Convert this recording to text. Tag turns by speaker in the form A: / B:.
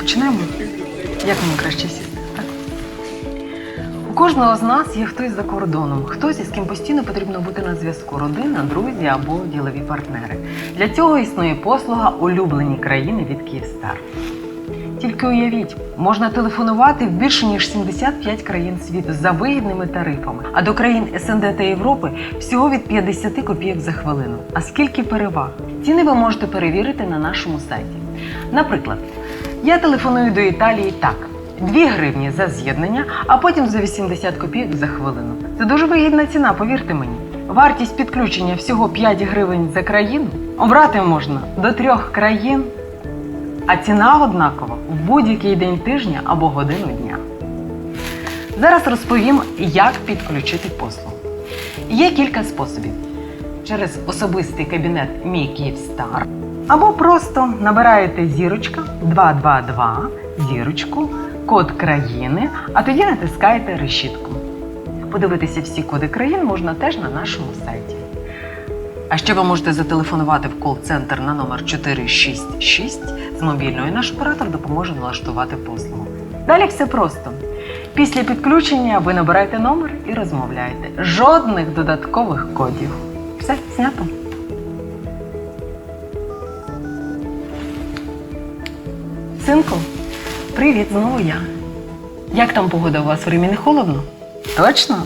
A: Починаємо? Як мені краще сісти? У кожного з нас є хтось за кордоном, хтось із ким постійно потрібно бути на зв'язку, родина, друзі або ділові партнери. Для цього існує послуга улюблені країни від Київстар. Тільки уявіть, можна телефонувати в більше ніж 75 країн світу за вигідними тарифами, а до країн СНД та Європи всього від 50 копійок за хвилину. А скільки переваг? Ціни ви можете перевірити на нашому сайті. Наприклад, я телефоную до Італії так: 2 гривні за з'єднання, а потім за 80 копійок за хвилину. Це дуже вигідна ціна, повірте мені. Вартість підключення всього 5 гривень за країну. Обрати можна до трьох країн а ціна однакова в будь-який день тижня або годину дня. Зараз розповім, як підключити послугу. Є кілька способів: через особистий кабінет Мій Київстар або просто набираєте зірочка 222 зірочку, код країни, а тоді натискаєте решітку. Подивитися всі коди країн можна теж на нашому сайті. А ще ви можете зателефонувати в кол-центр на номер 466 з мобільного і наш оператор допоможе налаштувати послугу. Далі все просто. Після підключення ви набираєте номер і розмовляєте. Жодних додаткових кодів. Все, знято. Синку, привіт, знову я. Як там погода у вас в Римі не холодно? Точно?